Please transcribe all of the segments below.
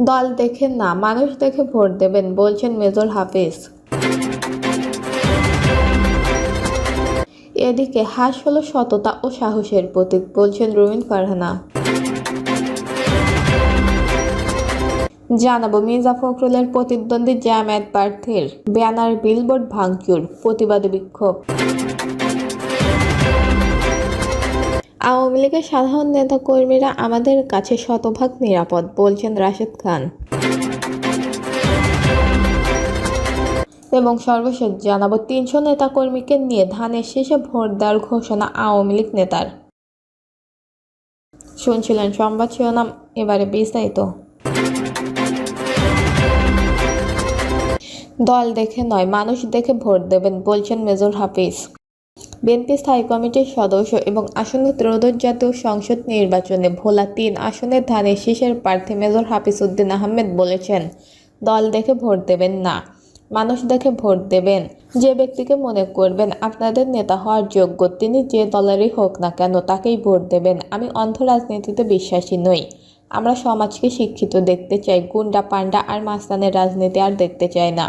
দল দেখে না, মানুষ দেখে ভোট দেবেন, বলছেন মেজর হাফিজ। এদিকে হাস হলো সততা ও সাহসের প্রতীক, বলছেন রুমিন ফারহানা। জানাব মির্জা ফখরুলের প্রতিদ্বন্দ্বী জামায়াত প্রার্থীর ব্যানার, বিলবোর্ড ভাঙচুর, প্রতিবাদী বিক্ষোভ। আওয়ামী লীগের সাধারণ নেতা কর্মীরা আমাদের কাছে শতভাগ নিরাপদ, বলছেন রাশেদ খান। এবং সর্বশেষ জানাব, তিনশো নেতাকর্মীকে নিয়ে ধানের শেষে ভোট দেওয়ার ঘোষণা আওয়ামী লীগ নেতার। শুনছিলেন সংবাদ শিরোনাম, এবারে বিস্তারিত। দল দেখে নয়, মানুষ দেখে ভোট দেবেন, বলছেন মেজর হাফিজ। বিএনপি স্থায়ী কমিটির সদস্য এবং আসন্ন ত্রয়োদশ জাতীয় সংসদ নির্বাচনে ভোলা তিন আসনের ধানের শীষের প্রার্থী মেজর হাফিজ উদ্দিন আহমেদ বলেছেন, দল দেখে ভোট দেবেন না, মানুষ দেখে ভোট দেবেন। যে ব্যক্তিকে মনে করবেন আপনাদের নেতা হওয়ার যোগ্য, তিনি যে দলেরই হোক না কেন তাকেই ভোট দেবেন। আমি অন্ধ রাজনীতিতে বিশ্বাসী নই। আমরা সমাজকে শিক্ষিত দেখতে চাই, গুন্ডা পান্ডা আর মাস্তানের রাজনীতি আর দেখতে চাই না।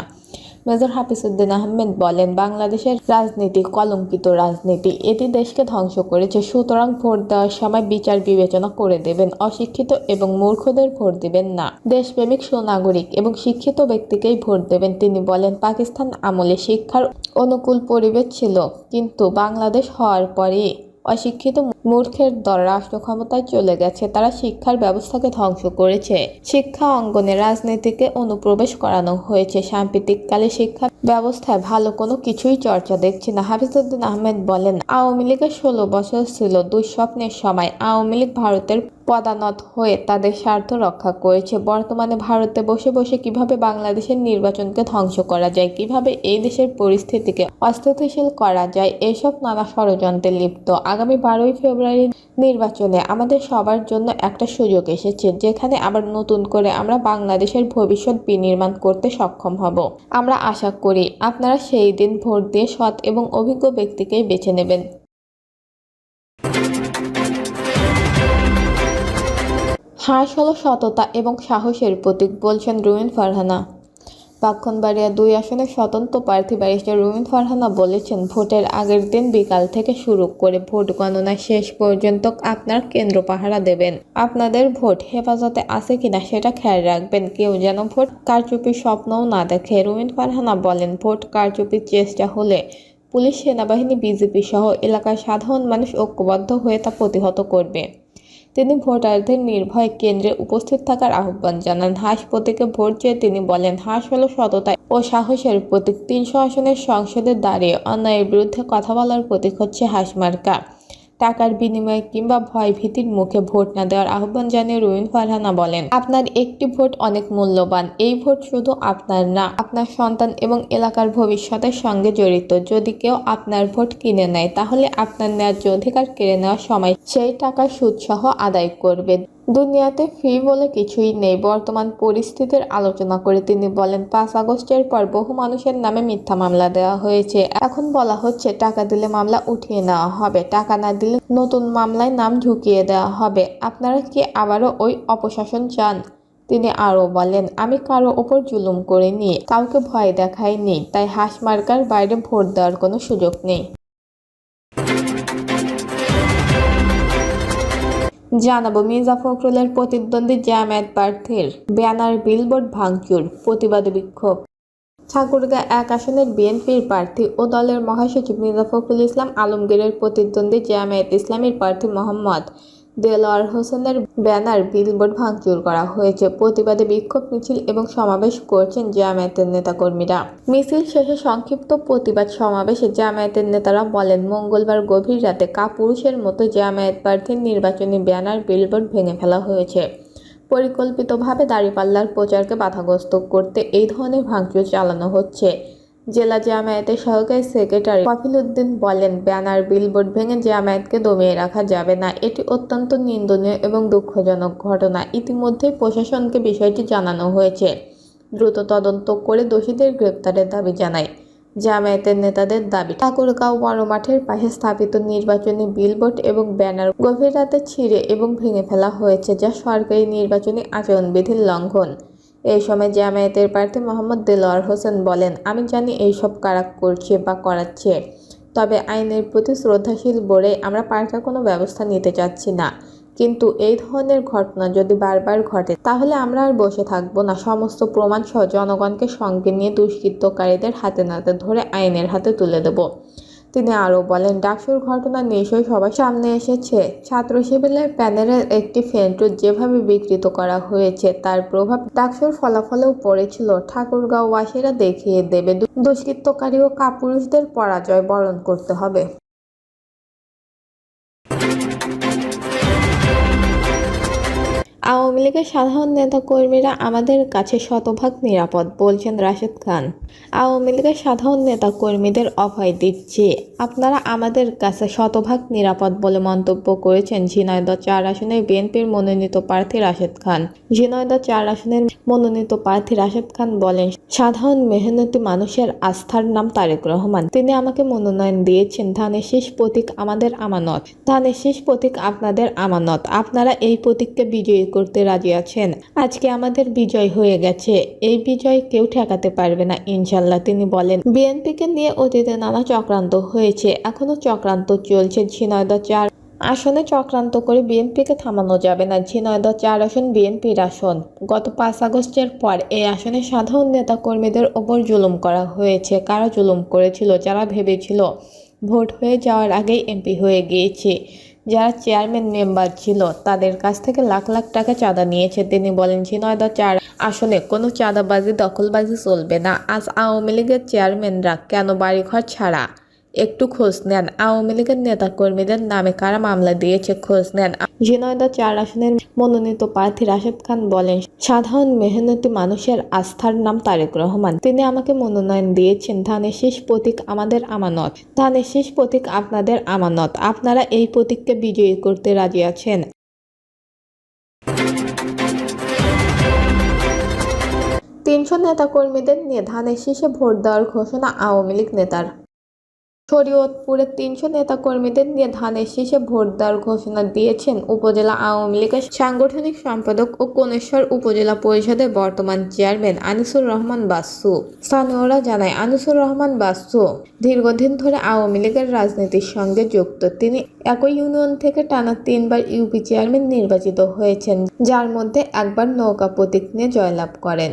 মেজর হাফিজউদ্দিন আহমেদ বলেন, বাংলাদেশের রাজনীতি কলঙ্কিত রাজনীতি। এটি দেশকে ধ্বংস করেছে। সুতরাং ভোট দেওয়ার সময় বিচার বিবেচনা করে দেবেন। অশিক্ষিত এবং মূর্খদের ভোট দিবেন না। দেশপ্রেমিক সুনাগরিক এবং শিক্ষিত ব্যক্তিকেই ভোট দেবেন, তিনি বলেন। পাকিস্তান আমলে শিক্ষার অনুকূল পরিবেশ ছিল, কিন্তু বাংলাদেশ হওয়ার পরে অশিক্ষিত মূর্খের দল রাষ্ট্র ক্ষমতায় চলে গেছে, তারা শিক্ষার ব্যবস্থাকে ধ্বংস করেছে। শিক্ষা অঙ্গনে রাজনীতিকে অনুপ্রবেশ করানো হয়েছে। সাম্প্রতিককালে শিক্ষা ব্যবস্থায় ভালো কোনো কিছুই চর্চা দেখছি না। হাফিজউদ্দিন আহমেদ বলেন, আওয়ামী লীগের ষোলো বছর ছিল দুঃস্বপ্নের সময়। আওয়ামী লীগ ভারতের পদানত হয়ে তাদের স্বার্থ রক্ষা করেছে। বর্তমানে ভারতে বসে বসে কীভাবে বাংলাদেশের নির্বাচনকে ধ্বংস করা যায়, কীভাবে এই দেশের পরিস্থিতিকে অস্থিতিশীল করা যায়, এসব নানা ষড়যন্ত্রে লিপ্ত। আগামী বারোই ফেব্রুয়ারি নির্বাচনে আমাদের সবার জন্য একটা সুযোগ এসেছে, যেখানে আবার নতুন করে আমরা বাংলাদেশের ভবিষ্যৎ বিনির্মাণ করতে সক্ষম হব। আমরা আশা করি আপনারা সেই দিন ভোট দিয়ে সৎ এবং অভিজ্ঞ ব্যক্তিকেই বেছে নেবেন। হাঁস হলো সততা এবং সাহসের প্রতীক বলছেন রুমিন ফারহানা। পাক্ষণবাড়িয়া দুই আসনের স্বতন্ত্র প্রার্থী ব্যারিস্টার রুমিন ফারহানা বলেছেন, ভোটের আগের দিন বিকাল থেকে শুরু করে ভোট গণনা শেষ পর্যন্ত আপনার কেন্দ্র পাহারা দেবেন। আপনাদের ভোট হেফাজতে আছে কিনা সেটা খেয়াল রাখবেন। কেউ যেন ভোট কারচুপির স্বপ্নও না দেখে রুমিন ফারহানা বলেন, ভোট কারচুপির চেষ্টা হলে পুলিশ, সেনাবাহিনী, বিজেপি সহ এলাকার সাধারণ মানুষ ঐক্যবদ্ধ হয়ে তা প্রতিহত করবে। তিনি ভোটারদের নির্ভয় কেন্দ্রে উপস্থিত থাকার আহ্বান জানান। হাঁস প্রতীকে ভোট চেয়ে তিনি বলেন, হাঁস হলো সততা ও সাহসের প্রতীক। তিনশো আসনের সংসদে দাঁড়িয়ে অন্যায়ের বিরুদ্ধে কথা বলার প্রতীক হচ্ছে হাঁস মার্কা। টাকার বিনিময়ে কিংবা ভয়ভীতির মুখে ভোট না দেওয়ার আহ্বান জানিয়ে রুইন ফারহানা বলেন, আপনার একটি ভোট অনেক মূল্যবান। এই ভোট শুধু আপনার না, আপনার সন্তান এবং এলাকার ভবিষ্যতের সঙ্গে জড়িত। যদি কেউ আপনার ভোট কিনে নেয়, তাহলে আপনার ন্যায্য অধিকার কেড়ে নেওয়ার সময় সেই টাকার সুদসহ আদায় করবে দুনিয়াতে ফি বলে কিছুই নেই। বর্তমান পরিস্থিতির আলোচনা করে তিনি বলেন, পাঁচ আগস্টের পর বহু মানুষের নামে মিথ্যা মামলা দেওয়া হয়েছে। এখন বলা হচ্ছে, টাকা দিলে মামলা উঠিয়ে নেওয়া হবে। টাকা না দিলে নতুন মামলায় নাম ঢুকিয়ে দেওয়া হবে। আপনারা কি আবারও ওই অপশাসন চান? তিনি আরও বলেন, আমি কারও ওপর জুলুম করিনি, কাউকে ভয় দেখাইনি, তাই হাঁস মার্কার বাইরে ভোট দেওয়ার কোনো সুযোগ নেই। জানাব মির্জা ফখরুলের প্রতিদ্বন্দ্বী জামায়াত প্রার্থীর ব্যানার, বিলবোর্ড ভাঙচুর, প্রতিবাদ বিক্ষোভ। ঠাকুরগাঁ এক আসনের বিএনপির প্রার্থী ও দলের মহাসচিব মির্জা ফখরুল ইসলাম আলমগীরের প্রতিদ্বন্দ্বী জামায়াত ইসলামীর প্রার্থী মোহাম্মদ দেলোয়ার হোসেনের ব্যানার বিলবোর্ড ভাঙচুর করা হয়েছে। প্রতিবাদে বিক্ষোভ মিছিল এবং সমাবেশ করছেন জামায়াতের নেতাকর্মীরা। মিছিল শেষে সংক্ষিপ্ত প্রতিবাদ সমাবেশে জামায়াতের নেতারা বলেন, মঙ্গলবার গভীর রাতে কাপুরুষের মতো জামায়াত প্রার্থীর নির্বাচনী ব্যানার বিলবোর্ড ভেঙে ফেলা হয়েছে। পরিকল্পিতভাবে দাঁড়িপাল্লার প্রচারকে বাধাগ্রস্ত করতে এই ধরনের ভাঙচুর চালানো হচ্ছে। জেলা জামায়াতের সহকারী সেক্রেটারি কফিল উদ্দিন বলেন, ব্যানার, বিলবোর্ড ভেঙে জামায়াতকে দমিয়ে রাখা যাবে না। এটি অত্যন্ত নিন্দনীয় এবং দুঃখজনক ঘটনা। ইতিমধ্যেই প্রশাসনকে বিষয়টি জানানো হয়েছে। দ্রুত তদন্ত করে দোষীদের গ্রেপ্তারের দাবি জানায়। জামায়াতের নেতাদের দাবি, ঠাকুরগাঁও বড় মাঠের পাশে স্থাপিত নির্বাচনী বিলবোর্ড এবং ব্যানার গভীর রাতে ছিঁড়ে এবং ভেঙে ফেলা হয়েছে, যা সরকারি নির্বাচনী আচরণবিধির লঙ্ঘন। এই সময় জামায়াতের প্রার্থী মোহাম্মদ দেলোয়ার হোসেন বলেন, আমি জানি এইসব কারা করছে বা করাচ্ছে, তবে আইনের প্রতি শ্রদ্ধাশীল বলে আমরা পাল্টা কোনো ব্যবস্থা নিতে চাচ্ছি না। কিন্তু এই ধরনের ঘটনা যদি বারবার ঘটে, তাহলে আমরা আর বসে থাকব না। সমস্ত প্রমাণ সহ জনগণকে সঙ্গে নিয়ে দুষ্কৃতকারীদের হাতে নাতে ধরে আইনের হাতে তুলে দেব। তিনি আরও বলেন, ডাকসুর ঘটনা নিশ্চয়ই সবার সামনে এসেছে। ছাত্র শিবিরের প্যানেলের একটি ফেন্টু যেভাবে বিকৃত করা হয়েছে, তার প্রভাব ডাকসুর ফলাফলেও পড়েছিল। ঠাকুরগাঁওবাসীরা দেখিয়ে দেবে, দুষ্কৃতকারী ও কাপুরুষদের পরাজয় বরণ করতে হবে। আওয়ামী লীগের সাধারণ নেতা কর্মীরা আমাদের কাছে শতভাগ নিরাপদ, বলছেন রাশেদ খান। আওয়ামী লীগের সাধারণ নেতা কর্মীদের অভয় দিচ্ছে। আপনারা আমাদের কাছে শতভাগ নিরাপদ বলে মন্তব্য করেছেন ঝিনাইদহ চার আসনের বিএনপির মনোনীত প্রার্থী রাশেদ খান। ঝিনাইদহ চার আসনের মনোনীত প্রার্থী রাশেদ খান বলেন, সাধারণ মেহনতি মানুষের আস্থার নাম তারেক রহমান। তিনি আমাকে মনোনয়ন দিয়েছেন। ধানের শেষ প্রতীক আমাদের আমানত। ধানের শেষ প্রতীক আপনাদের আমানত। আপনারা এই প্রতীককে বিজয়ী করতে রাজি আছেন। আজকে আমাদের বিজয় হয়ে গেছে। এই বিজয় কেউ ঠেকাতে পারবে না, ইনশাল্লাহ, তিনি বলেন। বিএনপিকে নিয়ে অতীতে নানা চক্রান্ত হয়েছে, এখনও চক্রান্ত চলছে ঝিনাইদহ চার আসনে। চক্রান্ত করে বিএনপিকে থামানো যাবে না, ঝিনাইদহ চার আসন বিএনপির আসন। গত পাঁচ আগস্টের পর এই আসনে সাধারণ নেতা কর্মীদের ওপর জুলুম করা হয়েছে। কারা জুলুম করেছিল, যারা ভেবেছিল ভোট হয়ে যাওয়ার আগেই এমপি হয়ে গিয়েছে? যারা চেয়ারম্যান মেম্বার ছিল, তাদের কাছ থেকে লাখ লাখ টাকা চাঁদা নিয়েছে। তিনি বলেন, ঝিনাইদহ চার আসলে কোনো চাঁদাবাজি, দখলবাজি চলবে না। আজ আওয়ামী লীগের চেয়ারম্যানরা কেন বাড়িঘর ছাড়া একটু খোঁজ নেন। আওয়ামী লীগের নেতা কর্মীদের নামে কারা মামলা দিয়েছে খোঁজ নেন। ঝিনাইদহ চার আসনের মনোনীত প্রার্থী রাশেদ খান বলেন, সাধারণ মেহনতি মানুষের আস্থার নাম তারেক রহমান। তিনি আমাকে মনোনয়ন দিয়েছেন। ধানের শেষ প্রতীক আমাদের আমানত। ধানের শেষ প্রতীক আপনাদের আমানত। আপনারা এই প্রতীককে বিজয়ী করতে রাজি আছেন। তিনশো নেতাকর্মীদের নিয়ে ধানের শীষে ভোট দেওয়ার ঘোষণা আওয়ামী লীগ নেতার। শরীয়তপুরে তিনশো নেতাকর্মীদের নিয়ে ধানের শীষে ভোট দেওয়ার ঘোষণা দিয়েছেন উপজেলা আওয়ামী লীগের সাংগঠনিক সম্পাদক ও কোনেশ্বর উপজেলা পরিষদের বর্তমান চেয়ারম্যান আনিসুর রহমান বাসু স্থানীয়রা জানায়, আনিসুর রহমান বাসু দীর্ঘদিন ধরে আওয়ামী লীগের রাজনীতির সঙ্গে যুক্ত। তিনি একই ইউনিয়ন থেকে টানা তিনবার ইউপি চেয়ারম্যান নির্বাচিত হয়েছেন, যার মধ্যে একবার নৌকা প্রতীক নিয়ে জয়লাভ করেন।